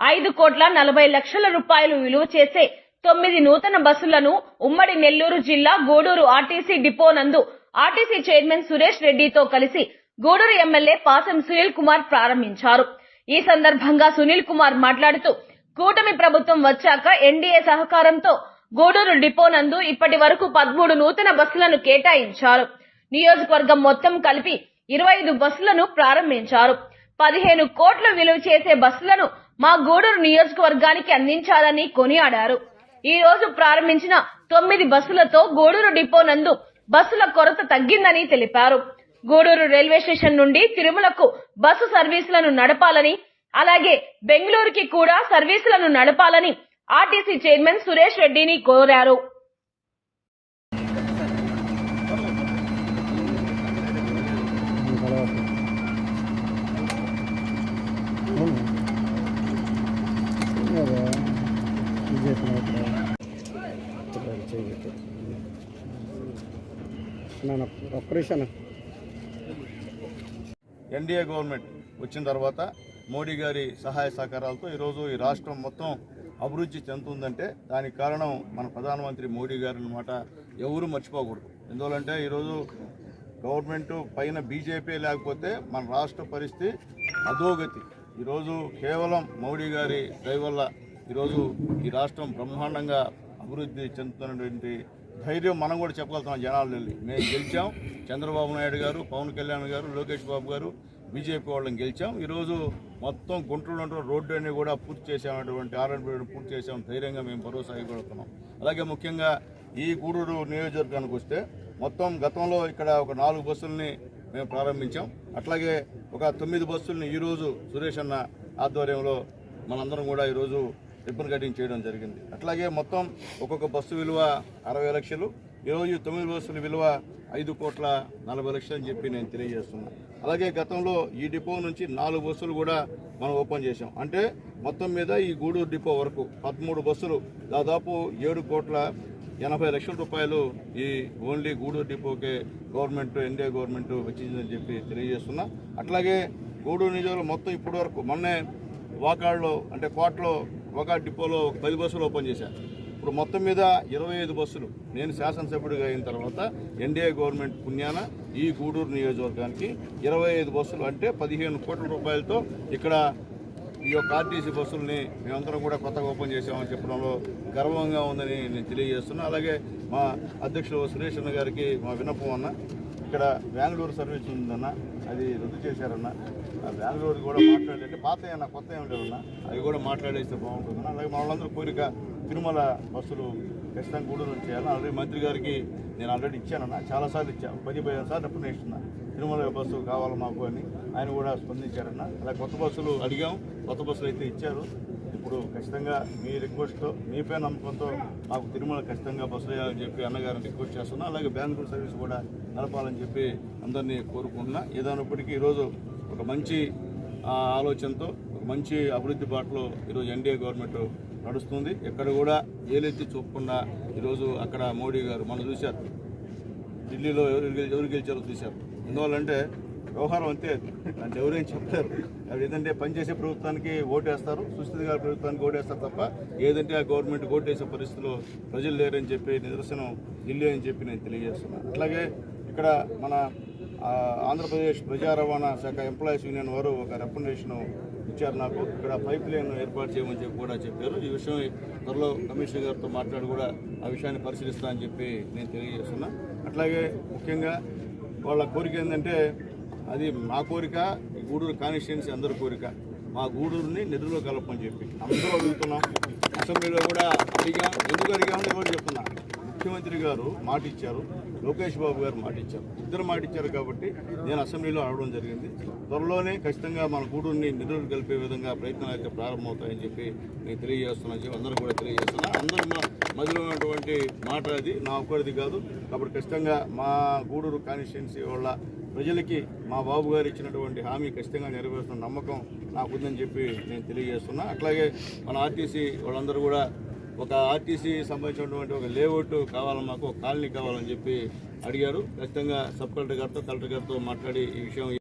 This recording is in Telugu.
ఐదు కోట్ల నలభై లక్షల రూపాయలు విలువ చేసే తొమ్మిది నూతన బస్సులను ఉమ్మడి నెల్లూరు జిల్లా గూడూరు ఆర్టీసీ డిపో నందు ఆర్టీసీ చైర్మన్ సురేష్ రెడ్డితో కలిసి గూడూరు ఎమ్మెల్యే పాసం సునీల్ కుమార్ ప్రారంభించారు. ఈ సందర్భంగా సునీల్ కుమార్ మాట్లాడుతూ కూటమి ప్రభుత్వం వచ్చాక ఎన్డీఏ సహకారంతో గూడూరు డిపో నందు ఇప్పటి వరకు పదమూడు నూతన బస్సులను కేటాయించారు. నియోజకవర్గం మొత్తం కలిపి ఇరవై ఐదు బస్సులను ప్రారంభించారు. పదిహేను కోట్ల విలువ చేసే బస్సులను మా గూడూరు నియోజకవర్గానికి అందించాలని కొనియాడారు. ఈ రోజు ప్రారంభించిన తొమ్మిది బస్సులతో గూడూరు డిపో నందు బస్సుల కొరత తగ్గిందని తెలిపారు. గూడూరు రైల్వే స్టేషన్ నుండి తిరుమలకు బస్సు సర్వీసులను నడపాలని అలాగే బెంగళూరుకి కూడా సర్వీసులను నడపాలని ఆర్టీసీ చైర్మన్ సురేష్ రెడ్డిని కోరారు. ఎన్డీఏ గవర్నమెంట్ వచ్చిన తర్వాత మోడీ గారి సహాయ సహకారాలతో ఈరోజు ఈ రాష్ట్రం మొత్తం అభివృద్ధి చెందుతుందంటే దానికి కారణం మన ప్రధానమంత్రి మోడీ గారి అన్నమాట ఎవరు మర్చిపోకూడదు. ఎందువలంటే ఈరోజు గవర్నమెంట్ పైన బీజేపీ లేకపోతే మన రాష్ట్ర పరిస్థితి అధోగతి. ఈరోజు కేవలం మోడీ గారి దయ వల్ల ఈరోజు ఈ రాష్ట్రం బ్రహ్మాండంగా అభివృద్ధి చెందుతున్నటువంటి ధైర్యం మనం కూడా చెప్పగలుగుతాం జనాలు వెళ్ళి. మేము గెలిచాం. చంద్రబాబు నాయుడు గారు పవన్ కళ్యాణ్ గారు లోకేష్ బాబు గారు బీజేపీ వాళ్ళని గెలిచాం. ఈరోజు మొత్తం గుంటూరులో రోడ్డు అన్ని కూడా పూర్తి చేసామన్నటువంటి ఆర్ఎన్బి పూర్తి చేసాం ధైర్యంగా మేము భరోసా ఇవ్వగలుగుతున్నాం. అలాగే ముఖ్యంగా ఈ గూడూరు నియోజకవర్గానికి వస్తే మొత్తం గతంలో ఇక్కడ ఒక నాలుగు బస్సుల్ని మేము ప్రారంభించాం. అట్లాగే ఒక తొమ్మిది బస్సుల్ని ఈరోజు సురేష్ అన్న ఆధ్వర్యంలో మనందరం కూడా ఈరోజు రిబ్బన్ కటింగ్ చేయడం జరిగింది. అట్లాగే మొత్తం ఒక్కొక్క బస్సు విలువ అరవై లక్షలు. ఈరోజు తొమ్మిది బస్సుల విలువ ఐదు కోట్ల నలభై లక్షలు అని చెప్పి నేను తెలియజేస్తున్నా అలాగే గతంలో ఈ డిపో నుంచి నాలుగు బస్సులు కూడా మనం ఓపెన్ చేశాం. అంటే మొత్తం మీద ఈ గూడూరు డిపో వరకు పదమూడు బస్సులు దాదాపు ఏడు కోట్ల ఎనభై లక్షల రూపాయలు ఈ ఓన్లీ గూడూరు డిపోకే గవర్నమెంట్ ఎన్డీఏ గవర్నమెంట్ వెచ్చిందని చెప్పి తెలియజేస్తున్నా. అట్లాగే గూడూరు నిజంలో మొత్తం ఇప్పటి వరకు మొన్నే వాకాడ్లో అంటే కోటలో ఒక డిపోలో ఒక పది బస్సులు ఓపెన్ చేశారు ఇప్పుడు మొత్తం మీద ఇరవై ఐదు బస్సులు. నేను శాసనసభ్యుడిగా అయిన తర్వాత ఎన్డీఏ గవర్నమెంట్ పుణ్యాన ఈ గూడూరు నియోజకవర్గానికి ఇరవై ఐదు బస్సులు అంటే పదిహేను కోట్ల రూపాయలతో ఇక్కడ ఈ యొక్క ఆర్టీసీ బస్సుల్ని మేమందరం కూడా కొత్తగా ఓపెన్ చేసామని చెప్పడంలో గర్వంగా ఉందని నేను తెలియజేస్తున్నా. అలాగే మా అధ్యక్షుడు సురేష్ అన్న గారికి మా విన్నపం అన్న. ఇక్కడ బెంగళూరు సర్వీస్ ఉందన్న అది రద్దు చేశారన్న. ఆ బెంగళూరు కూడా మాట్లాడండి పాత అన్న కొత్త ఏమి లేవన్న అవి కూడా మాట్లాడేస్తే బాగుంటుందన్న. అలాగే మా వాళ్ళందరూ కోరిక తిరుమల బస్సులు ఖచ్చితంగా గూడూరు చేయాలి ఆల్రెడీ మంత్రి గారికి నేను ఆల్రెడీ ఇచ్చానన్న. చాలాసార్లు ఇచ్చాను పది పదిహేను సార్లు అప్పుడు ఇస్తున్నా. తిరుమల బస్సు కావాలి మాకు అని ఆయన కూడా స్పందించారన్న. అలా కొత్త బస్సులు అడిగాం. కొత్త బస్సులు అయితే ఇచ్చారు. ఇప్పుడు ఖచ్చితంగా మీ రిక్వెస్ట్తో మీపై నమ్మకంతో మాకు తిరుమల ఖచ్చితంగా బస్సు వేయాలని చెప్పి అన్నగారిని రిక్వెస్ట్ చేస్తున్నా. అలాగే బ్యాంకుల సర్వీస్ కూడా నడపాలని చెప్పి అందరినీ కోరుకుంటున్నా. ఏదైనప్పటికీ ఈరోజు ఒక మంచి ఆలోచనతో ఒక మంచి అభివృద్ధి బాటలో ఈరోజు ఎన్డీఏ గవర్నమెంట్ నడుస్తుంది. ఎక్కడ కూడా ఏలెత్తి చూపకుండా ఈరోజు అక్కడ మోడీ గారు మనం చూశారు. ఢిల్లీలో ఎవరు ఎవరు గెలిచారో చూశారు. ఎందువల్లంటే వ్యవహారం అంతే. అంటే ఎవరేం చెప్పలేరు. అది ఏదంటే పనిచేసే ప్రభుత్వానికి ఓటేస్తారు సుస్థితి గారి ప్రభుత్వానికి ఓటేస్తారు తప్ప ఏదంటే ఆ గవర్నమెంట్ ఓటేసే పరిస్థితిలో ప్రజలు లేరని చెప్పి నిదర్శనం ఢిల్లీ అని చెప్పి నేను తెలియజేస్తున్నాను. అట్లాగే ఇక్కడ మన ఆంధ్రప్రదేశ్ ప్రజా రవాణా శాఖ ఎంప్లాయీస్ యూనియన్ వారు ఒక రికమెండేషన్ ఇచ్చారు నాకు. ఇక్కడ పైప్ లైన్ ఏర్పాటు చేయమని చెప్పి కూడా చెప్పారు. ఈ విషయం త్వరలో కమిషనర్ గారితో మాట్లాడి కూడా ఆ విషయాన్ని పరిశీలిస్తా అని చెప్పి నేను తెలియజేస్తున్నా. అట్లాగే ముఖ్యంగా వాళ్ళ కోరిక ఏంటంటే అది మా కోరిక గూడూరు కాన్స్టిట్యున్సీ అందరి కోరిక. మా గూడూరుని నిధుల్లో కలపని చెప్పి. అందరూ అడుగుతున్నాం. అసెంబ్లీలో కూడా అడిగాం ఎందుకు అడిగామని ఎవరు చెప్తున్నా ముఖ్యమంత్రి గారు మాట ఇచ్చారు లోకేష్ బాబు గారు మాట ఇచ్చారు ఇద్దరు మాట ఇచ్చారు కాబట్టి నేను అసెంబ్లీలో అడగడం జరిగింది. త్వరలోనే ఖచ్చితంగా మన గూడూరుని నిధులు కలిపే విధంగా ప్రయత్నాలు అయితే ప్రారంభమవుతాయని చెప్పి నేను తెలియజేస్తున్నాను చెప్పి అందరూ కూడా తెలియజేస్తున్నా. అందరూ మధ్యలో ఉన్నటువంటి మాట అది నా ఒక్కరిది కాదు. కాబట్టి ఖచ్చితంగా మా గూడూరు కాన్స్టిట్యున్సీ వాళ్ళ ప్రజలకి మా బాబు గారు ఇచ్చినటువంటి హామీ ఖచ్చితంగా నెరవేరుస్తున్న నమ్మకం నాకు ఉందని చెప్పి నేను తెలియజేస్తున్నా. అట్లాగే మన ఆర్టీసీ వాళ్ళందరూ కూడా ఒక ఆర్టీసీ సంబంధించినటువంటి ఒక లేఅవుట్ కావాలని మాకు ఒక కాలనీ కావాలని చెప్పి అడిగారు. ఖచ్చితంగా సబ్ కలెక్టర్ గారితో కలెక్టర్ గారితో మాట్లాడి ఈ విషయం